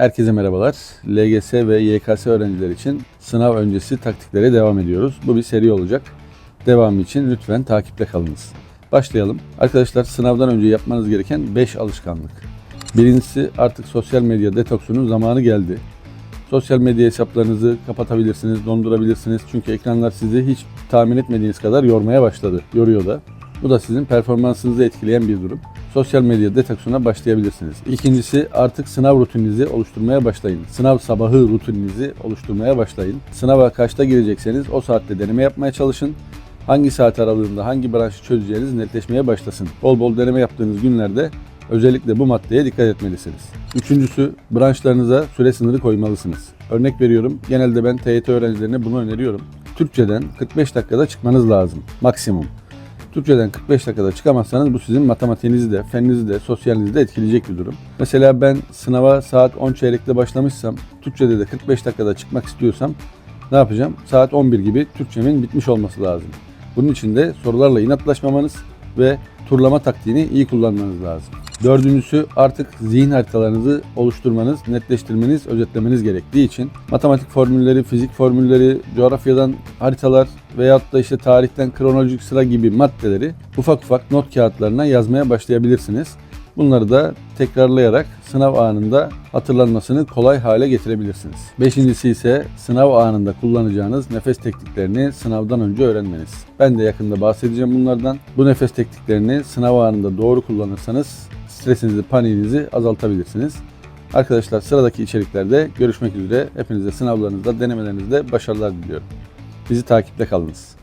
Herkese merhabalar. LGS ve YKS öğrenciler için sınav öncesi taktiklere devam ediyoruz. Bu bir seri olacak. Devamı için lütfen takipte kalınız. Başlayalım. Arkadaşlar sınavdan önce yapmanız gereken 5 alışkanlık. Birincisi artık sosyal medya detoksunun zamanı geldi. Sosyal medya hesaplarınızı kapatabilirsiniz, dondurabilirsiniz. Çünkü ekranlar sizi hiç tahmin etmediğiniz kadar yormaya başladı. Yoruyor da. Bu da sizin performansınızı etkileyen bir durum. Sosyal medya detoksuna başlayabilirsiniz. İkincisi artık sınav rutininizi oluşturmaya başlayın. Sınav sabahı rutininizi oluşturmaya başlayın. Sınava kaçta girecekseniz o saatte deneme yapmaya çalışın. Hangi saat aralığında hangi branşı çözeceğiniz netleşmeye başlasın. Bol bol deneme yaptığınız günlerde özellikle bu maddeye dikkat etmelisiniz. Üçüncüsü branşlarınıza süre sınırı koymalısınız. Örnek veriyorum genelde ben TYT öğrencilerine bunu öneriyorum. Türkçeden 45 dakikada çıkmanız lazım maksimum. Türkçeden 45 dakikada çıkamazsanız bu sizin matematiğinizi de, feninizi de, sosyalinizi de etkileyecek bir durum. Mesela ben sınava saat 10 çeyrekte başlamışsam, Türkçede de 45 dakikada çıkmak istiyorsam ne yapacağım? Saat 11 gibi Türkçemin bitmiş olması lazım. Bunun için de sorularla inatlaşmamanız ve turlama taktiğini iyi kullanmanız lazım. Dördüncüsü artık zihin haritalarınızı oluşturmanız, netleştirmeniz, özetlemeniz gerektiği için matematik formülleri, fizik formülleri, coğrafyadan haritalar veyahut da işte tarihten kronolojik sıra gibi maddeleri ufak ufak not kağıtlarına yazmaya başlayabilirsiniz. Bunları da tekrarlayarak sınav anında hatırlanmasını kolay hale getirebilirsiniz. Beşincisi ise sınav anında kullanacağınız nefes tekniklerini sınavdan önce öğrenmeniz. Ben de yakında bahsedeceğim bunlardan. Bu nefes tekniklerini sınav anında doğru kullanırsanız stresinizi, paniğinizi azaltabilirsiniz. Arkadaşlar sıradaki içeriklerde görüşmek üzere. Hepinize sınavlarınızda, denemelerinizde başarılar diliyorum. Bizi takipte kalınız.